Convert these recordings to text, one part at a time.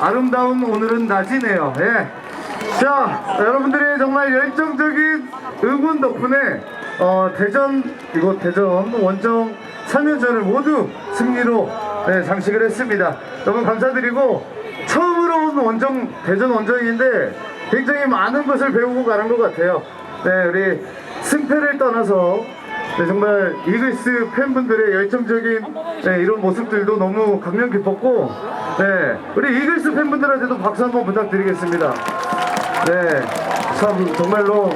아름다운 오늘은 낮이네요. 예. 자 여러분들의 정말 열정적인 응원 덕분에 어, 대전 이곳 대전 원정 3연전을 모두 승리로 네, 장식을 했습니다. 너무 감사드리고 처음으로 온 원정 대전 원정인데 굉장히 많은 것을 배우고 가는 것 같아요. 네 우리 승패를 떠나서 네, 정말 이글스 팬분들의 열정적인 네, 이런 모습들도 너무 감명 깊었고 네, 우리 이글스 팬분들한테도 박수 한번 부탁드리겠습니다. 네, 참 정말로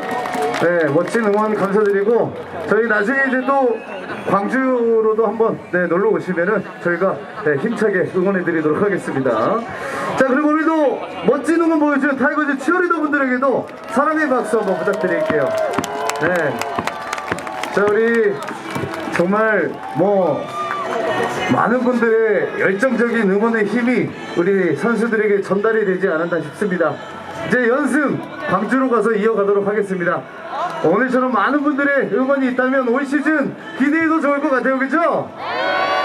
네, 멋진 응원 감사드리고 저희 나중에 이제 또 광주로도 한번 네, 놀러 오시면은 저희가 네, 힘차게 응원해 드리도록 하겠습니다. 자 그리고 오늘도 멋진 응원 보여준 타이거즈 치어리더 분들에게도 사랑의 박수 한번 부탁드릴게요. 네. 자 우리 정말 뭐 많은 분들의 열정적인 응원의 힘이 우리 선수들에게 전달이 되지 않았나 싶습니다. 이제 연승 광주로 가서 이어가도록 하겠습니다. 오늘처럼 많은 분들의 응원이 있다면 올 시즌 기대해도 좋을 것 같아요, 그죠?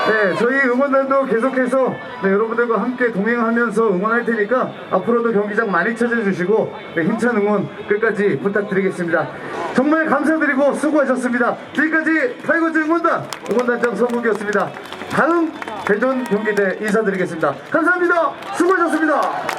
네, 저희 응원단도 계속해서 네, 여러분들과 함께 동행하면서 응원할 테니까 앞으로도 경기장 많이 찾아주시고 네, 힘찬 응원 끝까지 부탁드리겠습니다. 정말 감사드리고 수고하셨습니다. 지금까지 타이거즈 응원단 응원단장 성국이었습니다. 다음 대전 경기 때 인사드리겠습니다. 감사합니다. 수고하셨습니다.